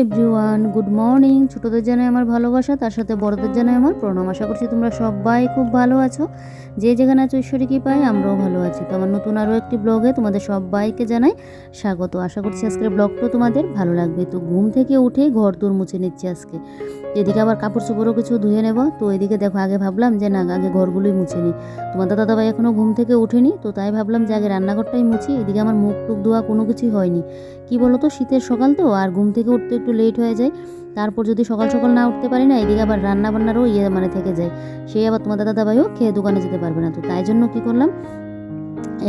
Everyone good morning ছোটোদের জানাই আমার ভালোবাসা, তার সাথে বড়দের জানাই আমার প্রণাম। আশা করছি তোমরা সবাই খুব ভালো আছো। যে যেখানে আছো, ঈশ্বরী কি পাই আমরাও ভালো আছি। তো আমার নতুন আরও একটি ব্লগে তোমাদের সবাইকে জানাই স্বাগত। আশা করছি আজকের ব্লগটাও তোমাদের ভালো লাগবে। তো ঘুম থেকে উঠে ঘর দূর মুছে নিচ্ছি আজকে। এদিকে আবার কাপড় চোপড়ও কিছু ধুয়ে নেব। তো এদিকে দেখো, আগে ভাবলাম যে না, আগে ঘরগুলোই মুছে নিই। তোমাদের দাদাভাই এখনও ঘুম থেকে উঠেনি তো তাই ভাবলাম যে আগে রান্নাঘরটাই মুছি। এদিকে আমার মুখ টুক ধোয়া কোনো কিছুই হয়নি। কি বলো তো শীতের সকাল তো, আর ঘুম থেকে উঠতে একটু লেট হয়ে যায়। তারপর যদি সকাল সকাল না উঠতে পারি না, এদিকে আবার রান্না বান্নারও ইয়ে মানে থেকে যায়। সেই আবার তোমাদের দাদাভাইও খেয়ে দোকানে যেতে পারবে না। তো তাই জন্য কি করলাম,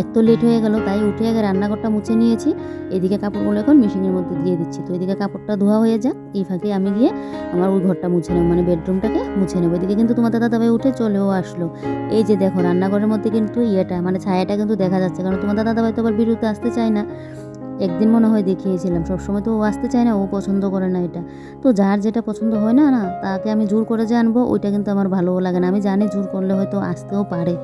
এক তো লেট হয়ে গেল, তাই উঠে আগে রান্নাঘরটা মুছে নিয়েছি। এদিকে কাপড়গুলো এখন মেশিনের মধ্যে দিয়ে দিচ্ছি। তো এদিকে কাপড়টা ধোয়া হয়ে যাক, এই ফাঁকে আমি গিয়ে আমার ওই ঘরটা মুছে নেব মানে বেডরুমটাকে মুছে নেব। এদিকে কিন্তু তোমাদের দাদাভাই উঠে চলেও আসলো। এই যে দেখো, রান্নাঘরের মধ্যে কিন্তু ইয়েটা মানে ছায়াটা কিন্তু দেখা যাচ্ছে। কারণ তোমাদের দাদাভাই তো আবার বিরুদ্ধে আসতে চায় না। একদিন মনে হয় দেখিয়েছিলাম। সবসময় তো ও আসতে চায় না, ও পছন্দ করে না এটা। তো যার যেটা পছন্দ হয় না না, তাকে আমি জোর করে যে আনব, ওইটা কিন্তু আমার ভালোও লাগে না। আমি জানি জোর করলে হয়তো আসতেও পারে।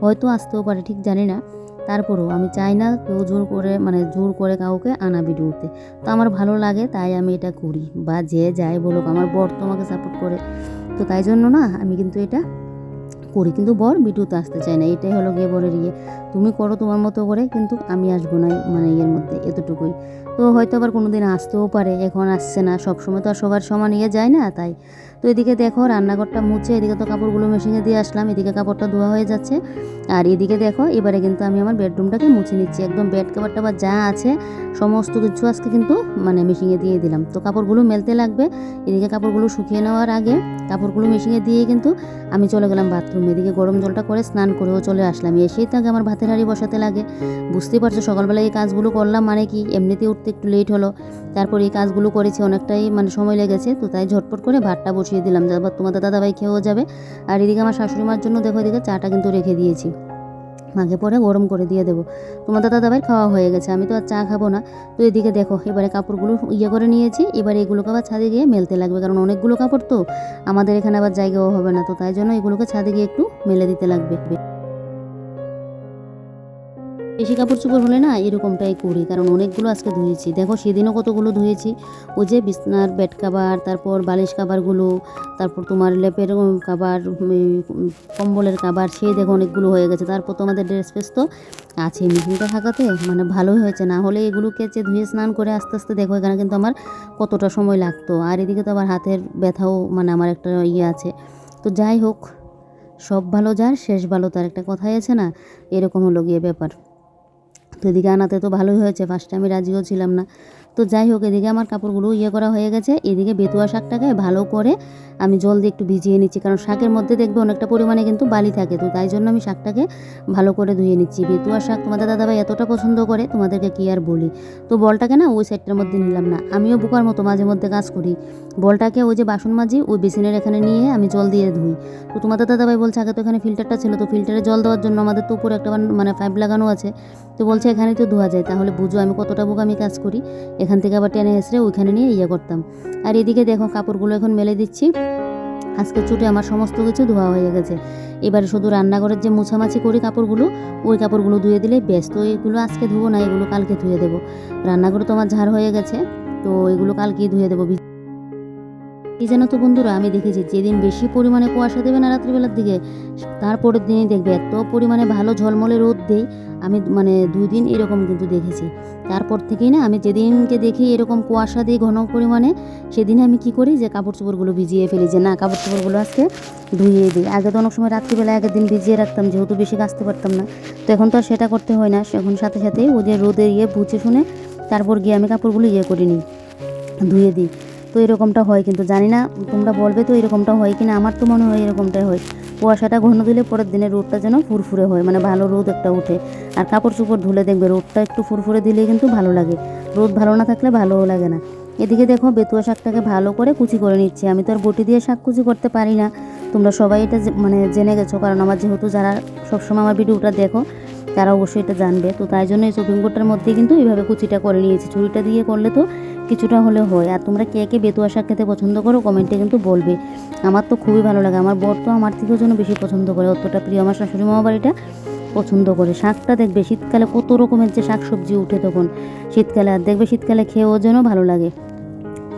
হয়তো আসতেও পারে, ঠিক জানি না। তারপরেও আমি চাই না কেউ জোর করে মানে জোর করে কাউকে আনা ভিডিওতে। তো আমার ভালো লাগে, তাই আমি এটা করি। বা যে যাই বলুক, আমার বর তোমাকে সাপোর্ট করে। তো তাই জন্য না, আমি কিন্তু এটা করি, কিন্তু বর ভিডিওতে আসতে চায় না। এটাই হলো গিয়ে বরের ইয়ে। তুমি করো তোমার মতো করে, কিন্তু আমি আসব না মানে ইয়ের মধ্যে এতটুকুই। তো হয়তো আবার কোনো দিন আসতেও পারে, এখন আসছে না। সবসময় তো আর সবার সমান ইয়ে যায় না, তাই তো এদিকে দেখো রান্নাঘরটা মুছে, এদিকে তো কাপড়গুলো মেশিনে দিয়ে আসলাম, এদিকে কাপড়টা ধোয়া হয়ে যাচ্ছে। আর এদিকে দেখো, এবারে কিন্তু আমি আমার বেডরুমটাকে মুছে নিচ্ছি। একদম বেড কাভার টাবার যা আছে, সমস্ত কিছু আজকে কিন্তু মানে মেশিনে দিয়ে দিলাম। তো কাপড়গুলো মেলতে লাগবে। এদিকে কাপড়গুলো শুকিয়ে নেওয়ার আগে কাপড়গুলো মেশিনে দিয়ে কিন্তু আমি চলে গেলাম বাথরুমে। এদিকে গরম জলটা করে স্নান করেও চলে আসলাম। এসেই তাকে আমার ভাতের হাঁড়ি বসাতে লাগে। বুঝতেই পারছ, সকালবেলায় এই কাজগুলো করলাম মানে কি? এমনিতে উঠতে একটু লেট হলো। তারপর এই কাজগুলো করেছি, অনেকটাই মানে সময় লেগেছে। তো তাই ঝটপট করে ভাতটা বসিয়ে দিলাম যাবার তোমাদের দাদাভাই খেয়েও যাবে। আর এদিকে আমার শাশুড়ি মার জন্য দেখো এদিকে চাটা কিন্তু রেখে দিয়েছি। মাকে পরে গরম করে দিয়ে দেবো। তোমাদের দাদাভাই খাওয়া হয়ে গেছে, আমি তো আর চা খাব না। তো এদিকে দেখো, এবারে কাপড়গুলো ইয়ে করে নিয়েছি, এবারে এগুলোকে আবার ছাদে গিয়ে মেলতে লাগবে, কারণ অনেকগুলো কাপড় তো। আমাদের এখানে আবার জায়গাও হবে না, তো তাই জন্য এগুলোকে ছাদে গিয়ে একটু মেলে দিতে লাগবে। বেশি কাপড় চোপড় হলে না এরকমটাই করি, কারণ অনেকগুলো আজকে ধুয়েছি। দেখো সেদিনও কতগুলো ধুয়েছি। ওই যে বিছনার বেড কাভার তারপর বালিশ কাভারগুলো তারপর তোমার লেপের কাভার কম্বলের কাভার সেই দেখো অনেকগুলো হয়ে গেছে। তারপর তোমাদের ড্রেস ফেস তো আছে মেশিনটা থাকাতে মানে ভালোই হয়েছে। না হলে এগুলো কেচে ধুয়ে স্নান করে আস্তে আস্তে দেখো, এখানে কিন্তু আমার কতটা সময় লাগতো। আর এদিকে তো আবার হাতের ব্যথাও মানে আমার একটা ইয়ে আছে। তো যাই হোক, সব ভালো যার, শেষ ভালো তার। একটা কথাই আছে না, এরকম হলো গিয়ে ব্যাপার। তো এদিকে আনাতে তো ভালোই হয়েছে ফার্স্টে আমি রাজিও ছিলাম না। তো যাই হোক, এদিকে আমার কাপড়গুলো ইয়ে করা হয়ে গেছে, এদিকে বেতুয়া শাকটাকে ভালো করে আমি জল দিয়ে একটু ভিজিয়ে নিচ্ছি, কারণ শাকের মধ্যে দেখবে অনেকটা পরিমাণে কিন্তু বালি থাকে। তো তাই জন্য আমি শাকটাকে ভালো করে ধুয়ে নিচ্ছি। বেতুয়া শাক তোমাদের দাদাভাই এতটা পছন্দ করে, তোমাদেরকে কি আর বলি? তো বলটাকে না ওই সাইডটার মধ্যে নিলাম না। আমিও বুকার মতো মাঝে মধ্যে কাজ করি। বলটাকে ওই যে বাসন মাজি, ওই বেসিনের এখানে নিয়ে আমি জল দিয়ে ধুই। তো তোমাদের দাদাভাই বলছে, আগে তো এখানে ফিল্টারটা ছিল, তো ফিল্টারে জল দেওয়ার জন্য আমাদের তো উপরে একটা মানে পাইপ লাগানো আছে। তো বলছে এখানে তো ধোয়া যায়। তাহলে বুঝো আমি কতটা বুক আমি কাজ করি। এখান থেকে আবার টেনে হেসড়ে ওইখানে নিয়ে ইয়ে করতাম। আর এদিকে দেখো, কাপড়গুলো এখন মেলে দিচ্ছি। আজকে ছুটে আমার সমস্ত কিছু ধোয়া হয়ে গেছে। এবারে শুধু রান্নাঘরের যে মুছামাছি করি কাপড়গুলো, ওই কাপড়গুলো ধুয়ে দিলে ব্যস্ত এগুলো আজকে ধুবো না, এগুলো কালকে ধুয়ে দেবো। রান্নাঘরে তো আমার ঝাড় হয়ে গেছে, তো এগুলো কালকেই ধুয়ে দেবো কি জানো তো বন্ধুরা, আমি দেখেছি যেদিন বেশি পরিমাণে কুয়াশা দেবে না রাত্রিবেলার দিকে তারপরের দিনই দেখবে এত পরিমাণে ভালো ঝলমলে রোদ দেয়, আমি মানে দুই দিন এরকম কিন্তু দেখেছি। তারপর থেকেই না, আমি যেদিনকে দেখি এরকম কুয়াশা দিই ঘন পরিমাণে, সেদিন আমি কি করি যে কাপড় চোপড়গুলো ভিজিয়ে ফেলি, যে না, কাপড় চোপড়গুলো আজকে ধুইয়ে দিই। আগে তো অনেক সময় রাত্রিবেলা আগের দিন ভিজিয়ে রাখতাম, যেহেতু বেশি কাচতে পারতাম না। তো এখন তো আর সেটা করতে হয় না, এখন সাথে সাথেই ওদের রোদে ইয়ে বুঝে শুনে তারপর গিয়ে আমি কাপড়গুলো ইয়ে করে নিই ধুয়ে দিই। তো এরকমটা হয়, কিন্তু জানি না তোমরা বলবে তো এরকমটা হয় কিনা। আমার তো মনে হয় এরকমটাই হয়। কুয়াশাটা ঘন দিলে পরের দিনে রোদটা যেন ফুরফুরে হয় মানে ভালো রোদ একটা উঠে আর কাপড় চোপড় ধুলে দেখবে রোদটা একটু ফুরফুরে দিলে কিন্তু ভালো লাগে। রোদ ভালো না থাকলে ভালোও লাগে না। এদিকে দেখো বেতুয়া শাকটাকে ভালো করে কুচি করে নিচ্ছি। আমি তো আর বটি দিয়ে শাক কুচি করতে পারি না। তোমরা সবাই এটা মানে জেনে গেছো, কারণ আমার যেহেতু যারা সবসময় আমার ভিডিওটা দেখো, তারা অবশ্যই এটা জানবে। তো তাই জন্য এই চপিং বোর্ডটার মধ্যে কিন্তু এইভাবে কুচিটা করে নিয়েছি। ছুরিটা দিয়ে করলে তো কিছুটা হলে হয়। আর তোমরা কে কে বেতুয়া শাক খেতে পছন্দ করো কমেন্টে কিন্তু বলবে। আমার তো খুবই ভালো লাগে। আমার বর তো আমার থেকেও যেন বেশি পছন্দ করে। অতটা প্রিয় আমার শাশুড়ি মামা বাড়িটা পছন্দ করে। শাকটা দেখবে শীতকালে কত রকমের যে শাক সবজি উঠে তখন। শীতকালে আর দেখবে শীতকালে খেয়েও যেন ভালো লাগে।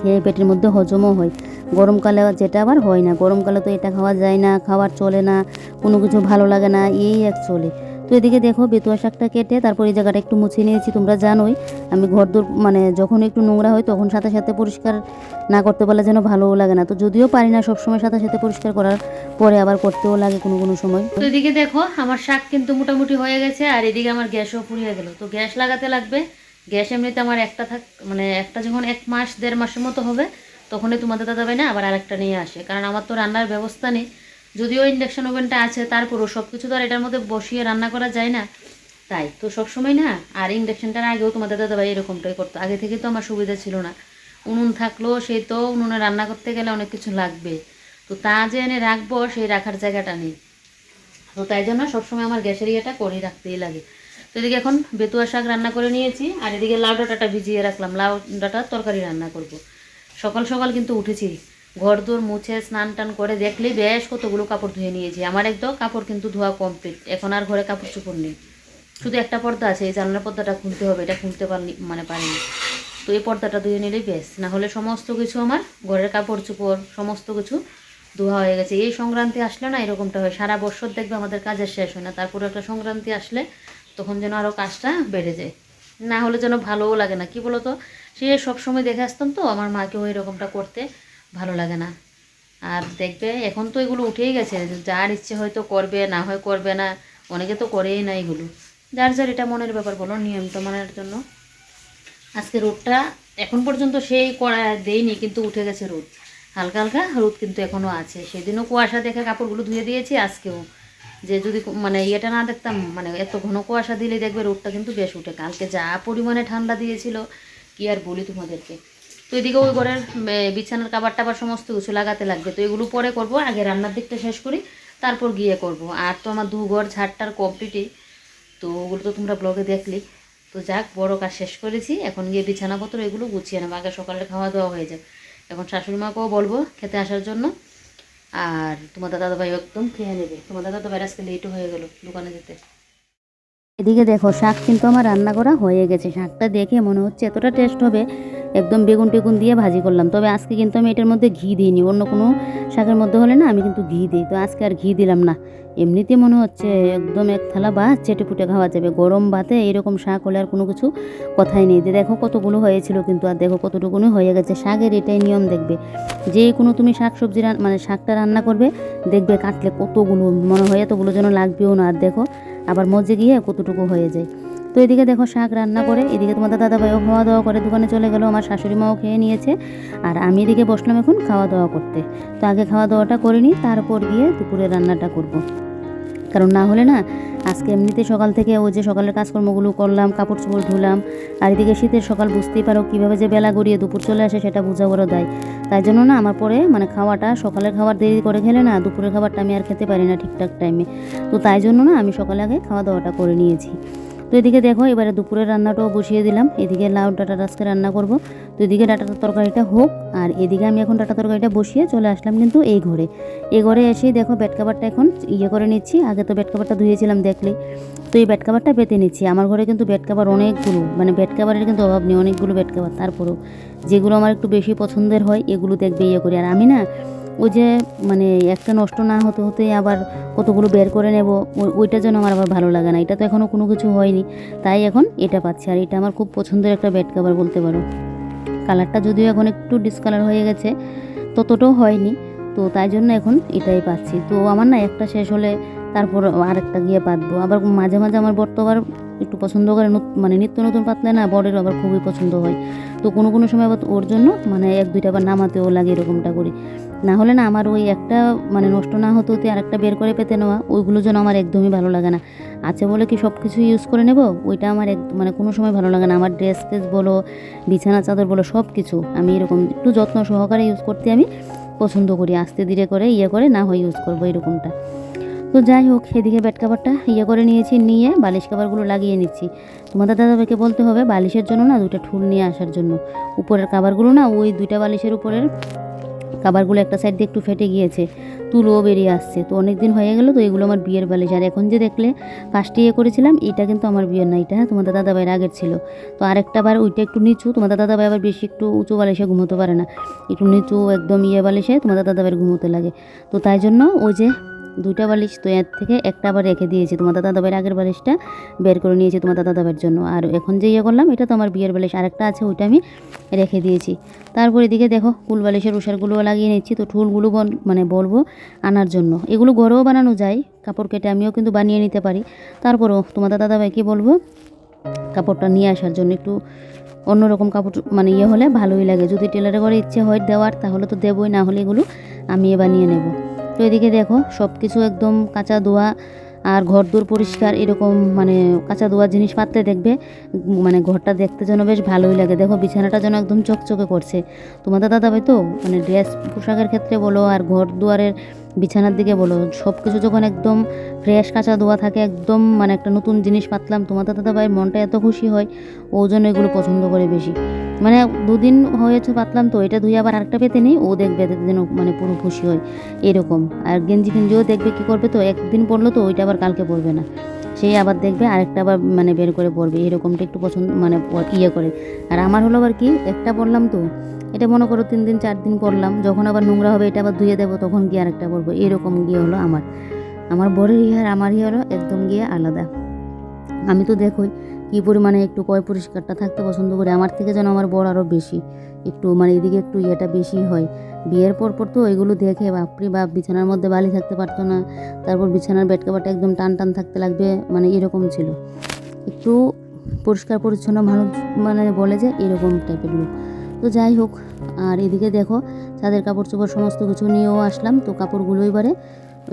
খেয়ে পেটের মধ্যে হজমও হয়। গরমকালে যেটা আবার হয় না। গরমকালে তো এটা খাওয়া যায় না, খাবার চলে না, কোনো কিছু ভালো লাগে না, এই এক চলে। এদিকে দেখো বেতুয়া শাকটা কেটে তারপর এই জায়গাটা একটু মুছে নিয়েছি, তোমরা জানোই। আমি ঘর দোর মানে যখন একটু নোংরা হয় তখন সাথে সাথে পরিষ্কার না করতে পারলে যেন ভালোও লাগে না। তো যদিও পারি না সবসময় সাথে সাথে পরিষ্কার করার, পরে আবার করতেও লাগে কোনো কোনো সময়। তো এদিকে দেখো আমার শাক কিন্তু মোটামুটি হয়ে গেছে, আর এদিকে আমার গ্যাসও ফুরিয়ে গেল। তো গ্যাস লাগাতে লাগবে। গ্যাস এমনিতে আমার একটা থাক মানে একটা যখন এক মাস, দেড় মাসের মতো হবে, তখনই তোমাদের দাদা ভাই না আবার আরেকটা নিয়ে আসে। কারণ আমার তো রান্নার ব্যবস্থা নেই। যদিও ইন্ডাকশন ওভেনটা আছে, তারপরও সব কিছু তো আর এটার মধ্যে বসিয়ে রান্না করা যায় না। তাই তো সবসময় না, আর ইন্ডাকশানটার আগেও তোমাদের দাদা ভাই এরকমটাই করতো। আগে থেকে তো আমার সুবিধা ছিল না। উনুন থাকল, সেই তো উনুনে রান্না করতে গেলে অনেক কিছু লাগবে। তো তা যে এনে রাখব, সেই রাখার জায়গাটা নেই। তো তাই জন্য সবসময় আমার গ্যাসের ইয়েটা করে রাখতেই লাগে। তো এদিকে এখন বেতুয়া শাক রান্না করে নিয়েছি, আর এদিকে লাউ ডাঁটাটা ভিজিয়ে রাখলাম। লাউ ডাঁটার তরকারি রান্না করব। সকাল সকাল কিন্তু উঠেছি। ঘর দোর মুছে স্নান টান করে দেখলেই বেশ কতগুলো কাপড় ধুয়ে নিয়েছি। আমার একদম কাপড় কিন্তু ধোয়া কমপ্লিট এখন আর ঘরে কাপড় চোপড় নেই। শুধু একটা পর্দা আছে, এই জানলার পর্দাটা খুলতে হবে, এটা খুলতে পারিনি মানে পারিনি। তো এই পর্দাটা ধুয়ে নিলেই বেশ। না হলে সমস্ত কিছু আমার ঘরের কাপড় চোপড়, সমস্ত কিছু ধোয়া হয়ে গেছে। এই সংক্রান্তি আসলে না এরকমটা হয়, সারা বছর দেখবে আমাদের কাজের শেষ হয় না। তারপরে একটা সংক্রান্তি আসলে তখন যেন আরও কাজটা বেড়ে যায়। না হলে যেন ভালোও লাগে না। কি বলতো? সে সবসময় দেখে আসতাম তো, আমার মাকেও এরকমটা করতে। ভালো লাগে না। আর দেখবে এখন তো এগুলো উঠেই গেছে, যার ইচ্ছে হয়তো করবে, না হয় করবে না, অনেকে তো করেই না এগুলো। যার যার এটা মনের ব্যাপার, বলো নিয়মটা মানার জন্য। আজকে রোদটা এখন পর্যন্ত সেই করা দেয়নি, কিন্তু উঠে গেছে রোদ। হালকা হালকা রোদ কিন্তু এখনও আছে। সেদিনও কুয়াশা দেখে কাপড়গুলো ধুয়ে দিয়েছি, আজকেও। যে যদি মানে ইয়েটা না দেখতাম মানে এত ঘন কুয়াশা দিলে দেখবে রোদটা কিন্তু বেশ উঠে। কালকে যা পরিমাণে ঠান্ডা দিয়েছিল, কি আর বলি তোমাদেরকে। এদিকে ওই ঘরের বিছানার কাবার টাবার সমস্ত কিছু লাগাতে লাগবে। তো এগুলো পরে করব, আগে রান্নার দিকটা শেষ করি, তারপর গিয়ে করব। আর তো আমার দু ঘর ঝাড়টার কমপ্লিটই তো ওগুলো তো তোমরা ব্লগে দেখলি। তো যাক, বড় কাজ শেষ করেছি, এখন গিয়ে বিছানাপত্র এগুলো গুছিয়ে নেব। আগে সকালে খাওয়া দাওয়া হয়ে যাবে এখন শাশুড়ি মাকেও বলব খেতে আসার জন্য। আর তোমার দাদা ভাই একদম খেয়ে নেবে। তোমার দাদা ভাই আজকে লেটও হয়ে গেল দোকানে যেতে। এদিকে দেখো, শাক কিন্তু আমার রান্না করা হয়ে গেছে। শাকটা দেখে মনে হচ্ছে এতটা টেস্ট হবে, একদম বেগুন টেগুন দিয়ে ভাজি করলাম। তবে আজকে কিন্তু আমি এটার মধ্যে ঘি দিইনি, অন্য কোনো শাকের মধ্যে হলে না আমি কিন্তু ঘি দিই। তো আজকে আর ঘি দিলাম না। এমনিতে মনে হচ্ছে একদম এক থালা ভাত চেটে পুটে খাওয়া যাবে। গরম ভাতে এরকম শাক হলে আর কোনো কিছু কথাই নেই। যে দেখো কতগুলো হয়েছিল কিন্তু, আর দেখো কতটুকুনি হয়ে গেছে। শাকের এটাই নিয়ম দেখবে। যে কোনো তুমি শাক সবজি মানে শাকটা রান্না করবে, দেখবে কাটলে কতগুলো, মনে হয় এতগুলো যেন লাগবেও না। আর দেখো আবার মজে গিয়ে কতটুকু হয়ে যায়। তো এদিকে দেখো শাক রান্না করে, এদিকে তোমাদের দাদা ভাইও খাওয়া দাওয়া করে, দোকানে চলে গেলো, আমার শাশুড়ি মাও খেয়ে নিয়েছে। আর আমি এদিকে বসলাম এখন খাওয়া দাওয়া করতে। তো আগে খাওয়া দাওয়াটা করে নিই, তারপর গিয়ে দুপুরে রান্নাটা করব। কারণ না হলে না, আজকে এমনিতে সকাল থেকে ওই যে সকালের কাজকর্মগুলো করলাম কাপড় চোপড় ধুলাম, আর এদিকে শীতের সকাল বুঝতেই পারো কীভাবে যে বেলা গড়িয়ে দুপুর চলে আসে সেটা বোঝা বড় দেয়। তাই জন্য না আমার পরে মানে খাওয়াটা, সকালের খাবার দেরি করে খেলে না দুপুরের খাবারটা আমি আর খেতে পারি না ঠিকঠাক টাইমে তো তাই জন্য না আমি সকালে আগে খাওয়া দাওয়াটা করে নিয়েছি। তো এদিকে দেখো, এবারে দুপুরের রান্নাটাও বসিয়ে দিলাম। এদিকে লাউ ডাটা আজকে রান্না করব। তো এদিকে ডাটা তরকারিটা হোক, আর এদিকে আমি এখন ডাটা তরকারিটা বসিয়ে চলে আসলাম কিন্তু এই ঘরে। এই ঘরে এসেই দেখো, বেড কাভারটা এখন ইয়ে করে নিচ্ছি। আগে তো বেড কাভারটা ধুয়েছিলাম দেখলে। তো এই বেড কাভারটা পেতে নিচ্ছি। আমার ঘরে কিন্তু বেড কাভার অনেকগুলো মানে বেড কাভারের কিন্তু অভাব নেই, অনেকগুলো বেড কাভার। তারপরেও যেগুলো আমার একটু বেশি পছন্দের হয়, এগুলো দেখবে ইয়ে করি। আর আমি না ওই যে মানে একটা নষ্ট না হতে হতে আবার কতগুলো বের করে নেব ওই- ওইটা যেন আমার আবার ভালো লাগে না। এটা তো এখনও কোনো কিছু হয়নি। তাই এখন এটা পাচ্ছি। আর এটা আমার খুব পছন্দের একটা বেড কাভার বলতে পারো। কালারটা যদিও এখন একটু ডিসকালার হয়ে গেছে, ততটাও হয়নি। তো তাই জন্য এখন এটাই পাচ্ছি। তো আমার না একটা শেষ হলে তারপর আরেকটা গিয়ে পাতবো। আবার মাঝে মাঝে আমার বর তো আবার একটু পছন্দ করে মানে নিত্য নতুন পাতলে না বরের আবার খুবই পছন্দ হয়। তো কোনো কোনো সময় আবার ওর জন্য মানে এক দুইটা আবার নামাতেও লাগে এরকমটা করি। না হলে না আমার ওই একটা মানে নষ্ট না হতে হতে আরেকটা বের করে পেতে নেওয়া, ওইগুলো যেন আমার একদমই ভালো লাগে না। আছে বলে কি সব কিছু ইউজ করে নেব? ওইটা আমার এক মানে কোনো সময় ভালো লাগে না। আমার ড্রেস ট্রেস বলো, বিছানা চাদর বলো সব কিছু আমি এরকম একটু যত্ন সহকারে ইউজ করতে আমি পছন্দ করি। আস্তে ধীরে করে ইয়ে করে না হয় ইউজ করব এরকমটা। তো যাই হোক, এদিকে বেড কাভারটা ইয়ে করে নিয়েছি, নিয়ে বালিশ কাভারগুলো লাগিয়ে নিচ্ছি। তোমাদের দাদাভাইকে বলতে হবে, বালিশের জন্য না দুটো ঠুল নিয়ে আসার জন্য। উপরের কাভারগুলো না ওই দুইটা বালিশের উপরের কাবারগুলো একটা সাইড দিয়ে একটু ফেটে গিয়েছে, তুলোও বেরিয়ে আসছে। তো অনেক দিন হয়ে গেল, তো এগুলো আমার বিয়ের বালিশ। আর এখন যে দেখলে কাজটি ইয়ে করেছিলাম, এটা কিন্তু আমার বিয়ের না এটা হ্যাঁ? তোমাদের দাদাভাইয়ের আগের ছিল। তো আরেকটা বার ওইটা একটু নিচু, তোমাদের দাদাভাই আবার বেশি একটু উঁচু বালিশে ঘুমোতে পারে না। একটু নিচু, একদম ইয়ে বালিশে তোমাদের দাদাভাইয়ের ঘুমোতে লাগে। তো তাই জন্য ওই যে দুইটা বালিশ তো এর থেকে একটা আবার রেখে দিয়েছি। তোমার দাদা দাদাভাইয়ের আগের বালিশটা বের করে নিয়েছি তোমার দাদা দাদাভাইয়ের জন্য। আর এখন যে ইয়ে করলাম, এটা তো আমার বিয়ের বালিশ। আরেকটা আছে, ওইটা আমি রেখে দিয়েছি। তারপর এদিকে দেখো কুল বালিশের উষারগুলো লাগিয়ে নিচ্ছি। তো ঠুলগুলো মানে বলব আনার জন্য। এগুলো ঘরেও বানানো যায়, কাপড় কেটে আমিও কিন্তু বানিয়ে নিতে পারি। তারপরও তোমাদের দাদাভাইকে বলব, কাপড়টা নিয়ে আসার জন্য একটু অন্যরকম কাপড় মানে ইয়ে হলে ভালোই লাগে। যদি টেলারে করে ইচ্ছে হয় দেওয়ার, তাহলে তো দেবই, না হলে এগুলো আমি বানিয়ে নেব। তো এদিকে দেখো সব কিছু একদম কাঁচা ধোয়া আর ঘর দূর পরিষ্কার এরকম মানে কাঁচা ধোয়া জিনিস দেখবে মানে ঘরটা দেখতে যেন বেশ ভালোই লাগে। দেখো বিছানাটা যেন একদম চকচকে করছে। তোমাদের দাদা ভাই তো মানে ড্রেস পোশাকের ক্ষেত্রে বলো আর ঘর দুয়ারের বিছানার দিকে বলো সব কিছু যখন একদম ফ্রেশ কাঁচা ধোয়া থাকে, একদম মানে একটা নতুন জিনিস পাতলাম, তোমাদের দাদা ভাইয়ের মনটা এত খুশি হয়, ও জন্য এগুলো পছন্দ করে বেশি। মানে দুদিন হয়েছে পাতলাম তো, এটা ধুয়ে আবার আরেকটা পেতে নেই, ও দেখবে যেন মানে পুরো খুশি হয়, এরকম। আর গেঞ্জি ফেঞ্জিও দেখবে কি করবে তো, একদিন পরলো তো, ওইটা আবার কালকে পরবে না। সেই আবার দেখবে, আরেকটা আবার মানে বের করে পরবে, এরকমটা একটু পছন্দ মানে ইয়ে করে। আর আমার হলো আবার কি, একটা পরলাম তো, এটা মনে করো তিন দিন, চার দিন পরলাম, যখন আবার নোংরা হবে এটা আবার ধুয়ে দেবো, তখন গিয়ে আরেকটা পরবো, এরকম গিয়ে হলো আমার। আমার বরের ইয়ে আর আমার ইয়ে হলো একদম গিয়ে আলাদা। আমি তো দেখোই কী পরিমাণে একটু কয় পরিষ্কারটা থাকতে পছন্দ করি, আমার থেকে যেন আমার বর আরও বেশি, একটু মানে এদিকে একটু ইয়েটা বেশি হয়। বিয়ের পর পর তো এগুলো দেখে বাপরি বাপ, বিছানার মধ্যে বালি থাকতে পারতো না, তারপর বিছানার বেড কাভারটা একদম টান টান থাকতে লাগবে মানে এরকম ছিল। একটু পরিষ্কার পরিচ্ছন্ন মানুষ মানে বলে যে এরকম টাইপের লোক। তো যাই হোক, আর এদিকে দেখো, ছাদের কাপড় চোপড় সমস্ত কিছু নিয়েও আসলাম, তো কাপড়গুলো এবারে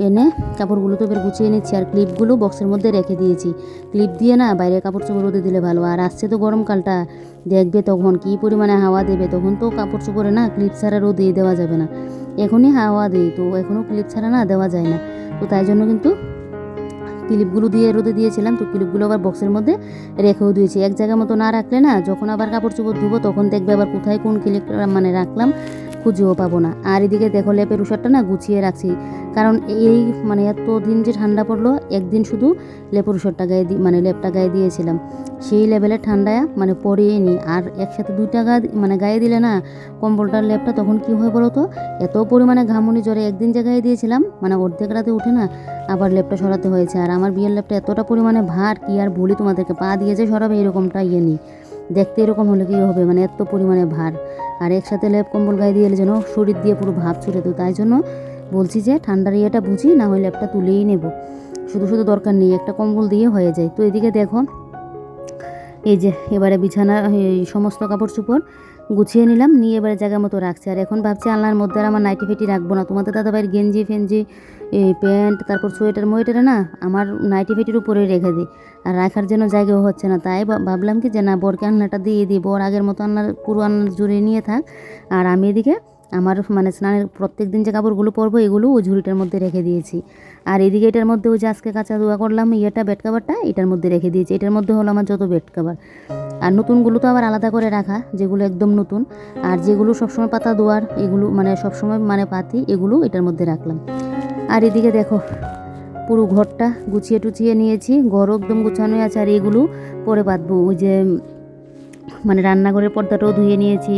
এনে কাপড়গুলো তো এবার গুছিয়ে নিচ্ছি আর ক্লিপগুলো বক্সের মধ্যে রেখে দিয়েছি। ক্লিপ দিয়ে না বাইরে কাপড় চোপড় রোদে দিলে ভালো। আর আসছে তো গরমকালটা, দেখবে তখন কী পরিমাণে হাওয়া দেবে? তখন তো কাপড় চোপড়ে না ক্লিপ ছাড়া রোদে দেওয়া যাবে না। এখনই হাওয়া দেই, তো এখনও ক্লিপ ছাড়া না দেওয়া যায় না। তো তাই জন্য কিন্তু ক্লিপগুলো দিয়ে রোদে দিয়েছিলাম, তো ক্লিপগুলো আবার বক্সের মধ্যে রেখেও দিয়েছি। এক জায়গা মতো না রাখলে না যখন আবার কাপড় চোপড় ধুবো তখন দেখবে আবার কোথায় কোন ক্লিপ মানে রাখলাম। খুঁজেও পাবো না। আর এদিকে দেখো লেপের উষারটা না গুছিয়ে রাখছি। কারণ এই মানে এত দিন যে ঠান্ডা পড়ল, একদিন শুধু লেপের উষারটা গায়ে দি মানে লেপটা গায়ে দিয়েছিলাম। সেই লেভেলের ঠান্ডায় মানে পরিয়ে নি। আর একসাথে দুইটা গা মানে গায়ে দিলে না, কম্বলটার লেপটা তখন কি হয় বলো তো? এত পরিমাণে ঘামুনি জ্বরে একদিন যে গায়ে দিয়েছিলাম মানে অর্ধেক রাতে উঠে না আবার লেপটা সরাতে হয়েছে। আর আমার বিয়ের লেপটা এতটা পরিমাণে ভার, কি আর বলি তোমাদেরকে, পা দিয়ে যে সরাবে এরকমটা ইয়ে নেই। দেখতে এরকম হলে কী হবে? মানে এত পরিমাণে ভার। আর একসাথে লেপ কম্বল গায়ে দিয়ে এলে যেন শরীর দিয়ে পুরো ভাব ছুটে তো তাই জন্য বলছি যে ঠান্ডার ইয়েটা বুঝি, না হয় ল্যাপটা তুলেই নেব। শুধু শুধু দরকার নেই, একটা কম্বল দিয়ে হয়ে যায়। তো এদিকে দেখো, এই যে এবারে বিছানা, এই সমস্ত কাপড় চোপড় গুছিয়ে নিলাম, নিয়ে এবারে জায়গা মতো রাখছি। আর এখন ভাবছি আলনার মধ্যে আর আমার নাইটি ফেটি রাখব না। তোমাদের দাদা দাদাভাইয়ের গেঞ্জি ফেঞ্জি এই প্যান্ট, তারপর সোয়েটার মোয়েটারে না, আমার নাইটি ফেটির উপরে রেখে দিই। আর রাখার জন্য জায়গাও হচ্ছে না। তাই ভাবলাম কি যে, না, বরকে আলনাটা দিয়ে দিই। বর আগের মতো আলনার, পুরো আলনার জুড়ে নিয়ে থাক। আর আমি এদিকে আমার মানে স্নানের প্রত্যেক দিন যে কাপড়গুলো পরবো, এগুলো ওই ঝুড়িটার মধ্যে রেখে দিয়েছি। আর এদিকে এটার মধ্যে ওই যে আজকে কাঁচা ধোয়া করলাম, ইয়েটা, বেড কাভারটা, এটার মধ্যে রেখে দিয়েছি। এটার মধ্যে হলো আমার যত বেড কাভার। আর নতুনগুলো তো আবার আলাদা করে রাখা, যেগুলো একদম নতুন। আর যেগুলো সবসময় পাতা দোয়ার এগুলো মানে সবসময় মানে পাতি, এগুলো এটার মধ্যে রাখলাম। আর এদিকে দেখো, পুরো ঘরটা গুছিয়ে টুচিয়ে নিয়েছি ঘরও একদম গুছানো আছে আর এগুলো পরে বাঁধবো। ওই যে মানে রান্নাঘরের পর্দাটাও ধুয়ে নিয়েছি,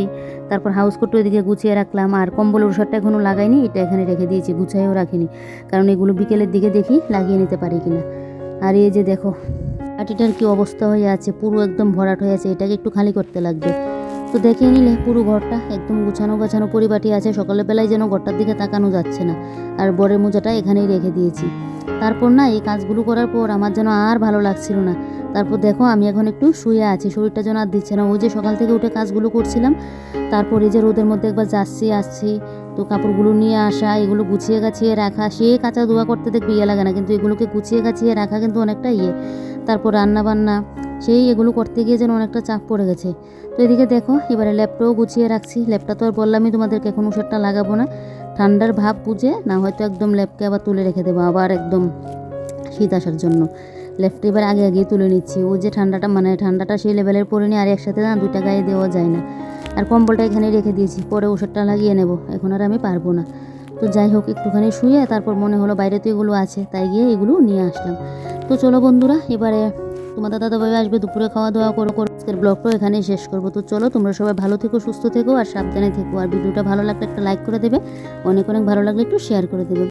তারপর হাউস কোটও এদিকে গুছিয়ে রাখলাম, আর কম্বলের ওষুধটা এখনও লাগাইনি, এটা এখানে রেখে দিয়েছি, গুছাইও রাখিনি, কারণ এগুলো বিকেলের দিকে দেখি লাগিয়ে নিতে পারি কিনা। আর এই যে দেখো কাঠিটার কি অবস্থা হয়ে আছে, পুরো একদম ভরাট হয়ে আছে, এটাকে একটু খালি করতে লাগবে। তো দেখে নিলে পুরো ঘরটা একদম গুছানো গাছানো পরিপাটি আছে। সকালের বেলায় যেন ঘরটার দিকে তাকানো যাচ্ছে না। আর বরের মোজাটা এখানেই রেখে দিয়েছি। তারপর না এই কাজগুলো করার পর আমার যেন আর ভালো লাগছিল না। তারপর দেখো আমি এখন একটু শুয়ে আছি, শরীরটা যেন আর দিচ্ছে না। ওই যে সকাল থেকে উঠে কাজগুলো করছিলাম, তারপর এই যে রোদের মধ্যে একবার যাচ্ছি, আসছি, তো কাপড়গুলো নিয়ে আসা, এগুলো গুছিয়ে গাছিয়ে রাখা, সে কাঁচা ধোয়া করতে দেখবে ইয়ে লাগে না, কিন্তু এগুলোকে গুছিয়ে গাছিয়ে রাখা কিন্তু অনেকটা ইয়ে। তারপর রান্না বান্না সেই এগুলো করতে গিয়ে যেন অনেকটা চাপ পড়ে গেছে। তো এদিকে দেখো, এবারে ল্যাপটাও গুছিয়ে রাখছি। ল্যাপটা তো আর বললামই তোমাদেরকে, এখন ওষুধটা লাগাবো না। ঠান্ডার ভাব বুঝে না হয়তো একদম ল্যাপকে আবার তুলে রেখে দেবো, আবার একদম শীত আসার জন্য। লেফট এবার আগে আগে তুলে নিচ্ছি। ও যে ঠান্ডাটা মানে ঠান্ডাটা সেই লেভেলের পরে নিয়ে আর একসাথে না দুইটা গায়ে দেওয়া যায় না। আর কম্বলটা এখানেই রেখে দিয়েছি, পরে ওষুধটা লাগিয়ে নেব। এখন আর আমি পারব না। তো যাই হোক, একটুখানি শুয়ে তারপর মনে হলো বাইরে তো এগুলো আছে, তাই গিয়ে এগুলো নিয়ে আসলাম। তো চলো বন্ধুরা, এবারে তোমাদের দাদা ভাই আসবে, দুপুরে খাওয়া দাওয়া করো করো। আজকের ব্লগটাও এখানেই শেষ করব। তো চলো, তোমরা সবাই ভালো থেকো, সুস্থ থেকো, আর সাবধানে থেকো। আর ভিডিওটা ভালো লাগলে একটা লাইক করে দেবে। অনেক অনেক ভালো লাগলে একটু শেয়ার করে দেবে।